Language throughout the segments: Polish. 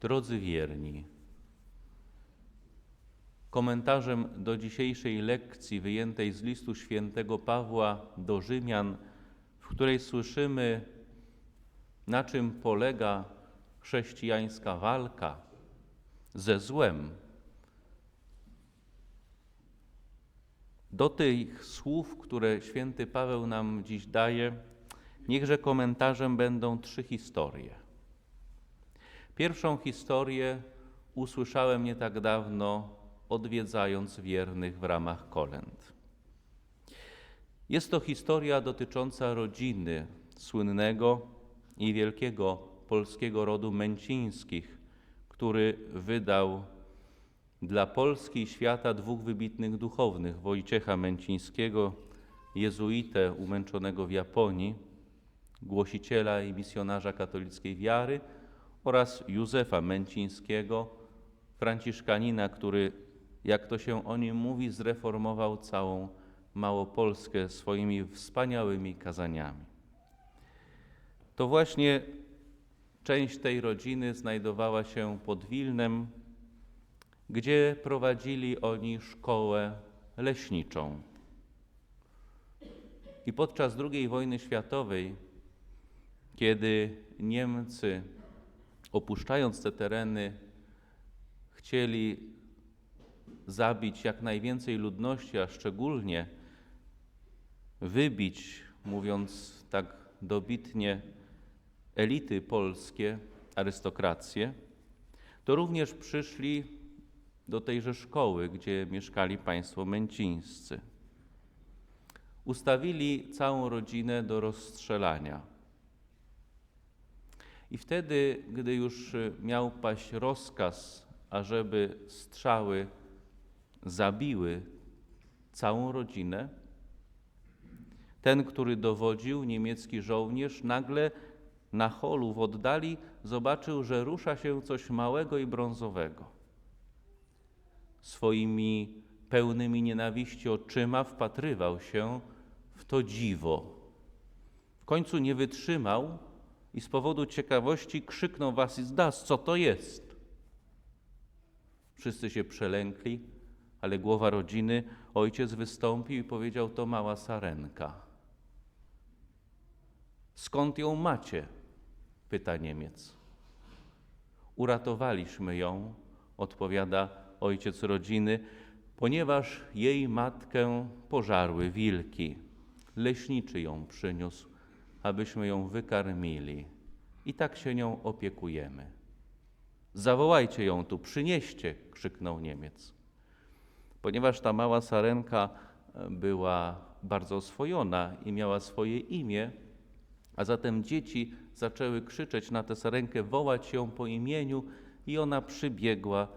Drodzy wierni, komentarzem do dzisiejszej lekcji wyjętej z listu świętego Pawła do Rzymian, w której słyszymy, na czym polega chrześcijańska walka ze złem, do tych słów, które święty Paweł nam dziś daje, niechże komentarzem będą trzy historie. Pierwszą historię usłyszałem nie tak dawno, odwiedzając wiernych w ramach kolęd. Jest to historia dotycząca rodziny słynnego i wielkiego polskiego rodu Męcińskich, który wydał dla Polski i świata dwóch wybitnych duchownych: Wojciecha Męcińskiego, jezuitę umęczonego w Japonii, głosiciela i misjonarza katolickiej wiary, oraz Józefa Męcińskiego, franciszkanina, który, jak to się o nim mówi, zreformował całą Małopolskę swoimi wspaniałymi kazaniami. To właśnie część tej rodziny znajdowała się pod Wilnem, gdzie prowadzili oni szkołę leśniczą. I podczas II wojny światowej, kiedy Niemcy, opuszczając te tereny, chcieli zabić jak najwięcej ludności, a szczególnie wybić, mówiąc tak dobitnie, elity polskie, arystokrację, to również przyszli do tejże szkoły, gdzie mieszkali państwo męcińscy. Ustawili całą rodzinę do rozstrzelania. I wtedy, gdy już miał paść rozkaz, ażeby strzały zabiły całą rodzinę, ten, który dowodził, niemiecki żołnierz, nagle na holu w oddali zobaczył, że rusza się coś małego i brązowego. Swoimi pełnymi nienawiści oczyma wpatrywał się w to dziwo. W końcu nie wytrzymał i z powodu ciekawości krzyknął was i das, co to jest? Wszyscy się przelękli, ale głowa rodziny, ojciec wystąpił i powiedział, to mała sarenka. Skąd ją macie? pyta Niemiec. Uratowaliśmy ją, odpowiada ojciec rodziny, ponieważ jej matkę pożarły wilki. Leśniczy ją przyniósł, abyśmy ją wykarmili. I tak się nią opiekujemy. Zawołajcie ją tu, przynieście, krzyknął Niemiec. Ponieważ ta mała sarenka była bardzo oswojona i miała swoje imię, a zatem dzieci zaczęły krzyczeć na tę sarenkę, wołać ją po imieniu i ona przybiegła,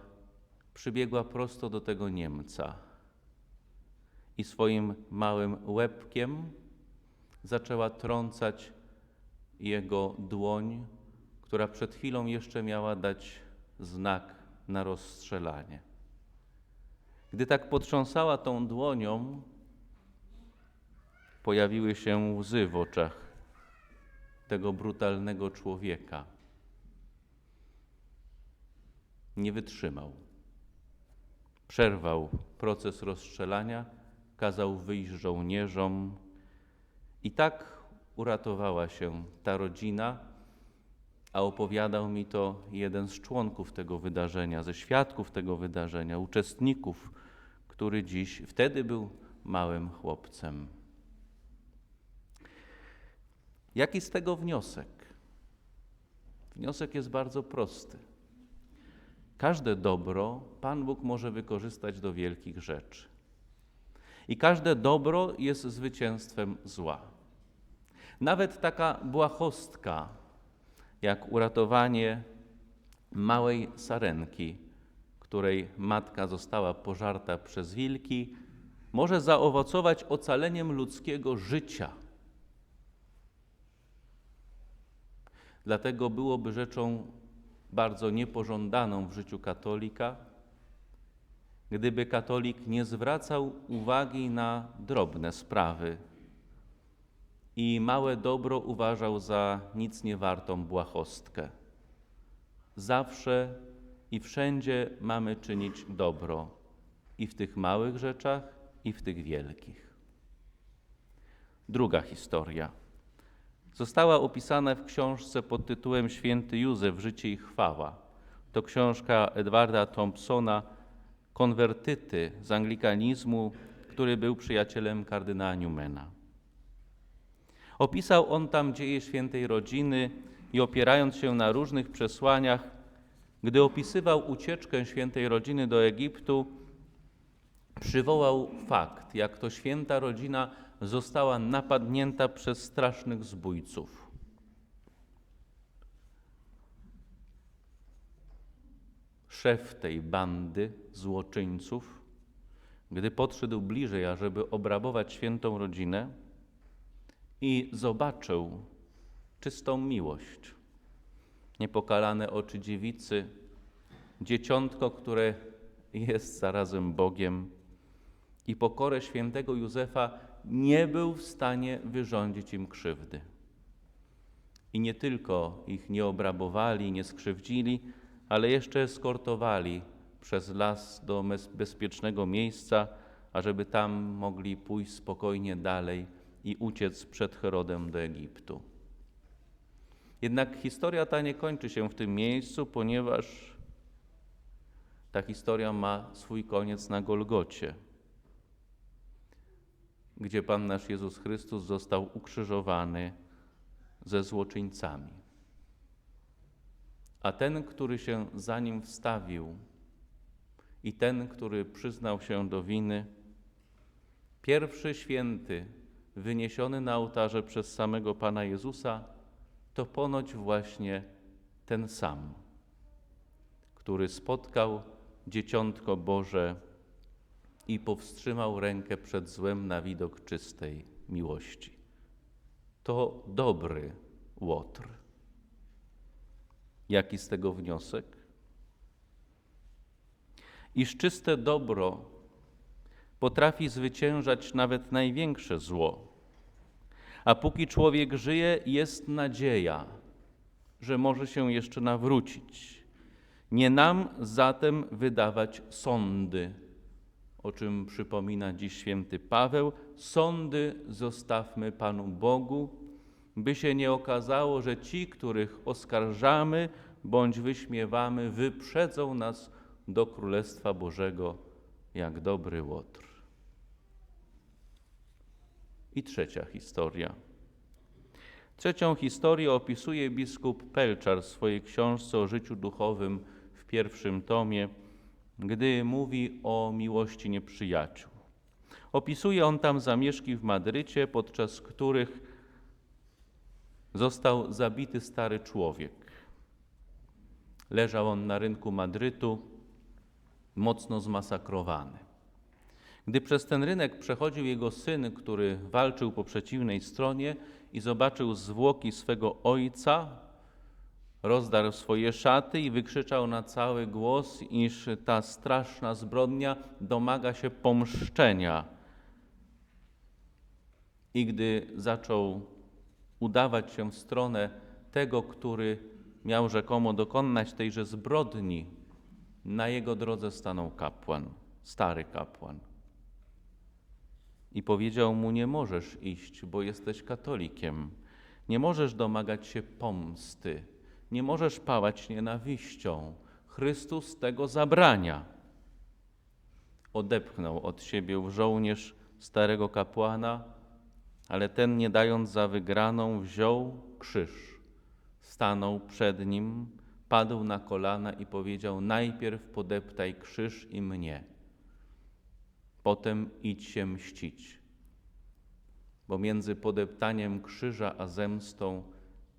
przybiegła prosto do tego Niemca. I swoim małym łebkiem zaczęła trącać jego dłoń, która przed chwilą jeszcze miała dać znak na rozstrzelanie. Gdy tak potrząsała tą dłonią, pojawiły się łzy w oczach tego brutalnego człowieka. Nie wytrzymał. Przerwał proces rozstrzelania, kazał wyjść żołnierzom i tak uratowała się ta rodzina, a opowiadał mi to jeden z członków tego wydarzenia, ze świadków tego wydarzenia, uczestników, który dziś wtedy był małym chłopcem. Jaki z tego wniosek? Wniosek jest bardzo prosty. Każde dobro Pan Bóg może wykorzystać do wielkich rzeczy. I każde dobro jest zwycięstwem zła. Nawet taka błahostka, jak uratowanie małej sarenki, której matka została pożarta przez wilki, może zaowocować ocaleniem ludzkiego życia. Dlatego byłoby rzeczą bardzo niepożądaną w życiu katolika, gdyby katolik nie zwracał uwagi na drobne sprawy i małe dobro uważał za nic niewartą błahostkę. zawsze i wszędzie mamy czynić dobro, i w tych małych rzeczach, i w tych wielkich. Druga historia. Została opisana w książce pod tytułem Święty Józef Życie i chwała. To książka Edwarda Thompsona, konwertyty z anglikanizmu, który był przyjacielem kardynała Newmana. Opisał on tam dzieje świętej rodziny i opierając się na różnych przesłaniach, gdy opisywał ucieczkę świętej rodziny do Egiptu, przywołał fakt, jak to święta rodzina została napadnięta przez strasznych zbójców. Szef tej bandy złoczyńców, gdy podszedł bliżej, ażeby obrabować świętą rodzinę i zobaczył czystą miłość, niepokalane oczy dziewicy, dzieciątko, które jest zarazem Bogiem i pokorę świętego Józefa nie był w stanie wyrządzić im krzywdy. I nie tylko ich nie obrabowali, nie skrzywdzili, ale jeszcze eskortowali przez las do bezpiecznego miejsca, ażeby tam mogli pójść spokojnie dalej i uciec przed Herodem do Egiptu. Jednak historia ta nie kończy się w tym miejscu, ponieważ ta historia ma swój koniec na Golgocie, gdzie Pan nasz Jezus Chrystus został ukrzyżowany ze złoczyńcami. A ten, który się za nim wstawił i ten, który przyznał się do winy, pierwszy święty wyniesiony na ołtarze przez samego Pana Jezusa, to ponoć właśnie ten sam, który spotkał dzieciątko Boże i powstrzymał rękę przed złem na widok czystej miłości. To dobry łotr. Jaki z tego wniosek? Iż czyste dobro potrafi zwyciężać nawet największe zło. A póki człowiek żyje, jest nadzieja, że może się jeszcze nawrócić. Nie nam zatem wydawać sądy, o czym przypomina dziś święty Paweł. Sądy zostawmy Panu Bogu, by się nie okazało, że ci, których oskarżamy bądź wyśmiewamy, wyprzedzą nas do Królestwa Bożego jak dobry łotr. I trzecia historia. Trzecią historię opisuje biskup Pelczar w swojej książce o życiu duchowym w pierwszym tomie, gdy mówi o miłości nieprzyjaciół. Opisuje on tam zamieszki w Madrycie, podczas których został zabity stary człowiek. Leżał on na rynku Madrytu, mocno zmasakrowany. Gdy przez ten rynek przechodził jego syn, który walczył po przeciwnej stronie i zobaczył zwłoki swego ojca, rozdarł swoje szaty i wykrzyczał na cały głos, iż ta straszna zbrodnia domaga się pomszczenia. I gdy zaczął udawać się w stronę tego, który miał rzekomo dokonać tejże zbrodni, na jego drodze stanął kapłan, stary kapłan i powiedział mu: Nie możesz iść, bo jesteś katolikiem. Nie możesz domagać się pomsty. Nie możesz pałać nienawiścią. Chrystus tego zabrania. Odepchnął od siebie żołnierz starego kapłana, ale ten, nie dając za wygraną, wziął krzyż, stanął przed nim, padł na kolana i powiedział: Najpierw podeptaj krzyż i mnie potem idź się mścić. Bo między podeptaniem krzyża a zemstą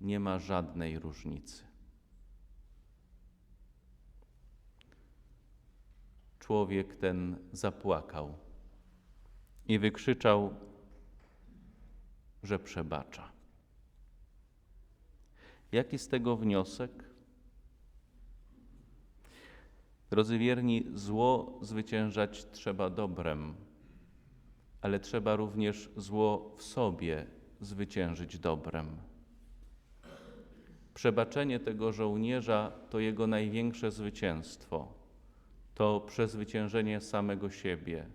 nie ma żadnej różnicy. Człowiek ten zapłakał i wykrzyczał, że przebacza. Jaki z tego wniosek? Drodzy wierni, zło zwyciężać trzeba dobrem, ale trzeba również zło w sobie zwyciężyć dobrem. Przebaczenie tego żołnierza to jego największe zwycięstwo, to przezwyciężenie samego siebie.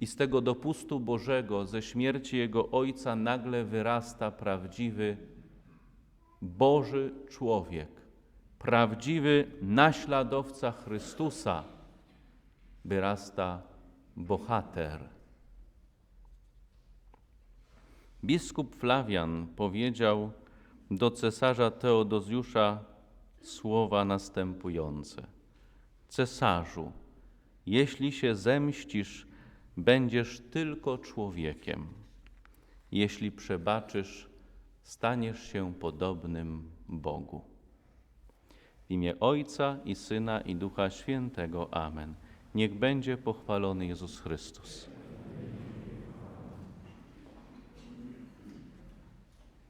I z tego dopustu Bożego, ze śmierci jego ojca, nagle wyrasta prawdziwy Boży człowiek, prawdziwy naśladowca Chrystusa, wyrasta bohater. Biskup Flawian powiedział do cesarza Teodozjusza słowa następujące: Cesarzu, jeśli się zemścisz, będziesz tylko człowiekiem. Jeśli przebaczysz, staniesz się podobnym Bogu. W imię Ojca i Syna i Ducha Świętego. Amen. Niech będzie pochwalony Jezus Chrystus.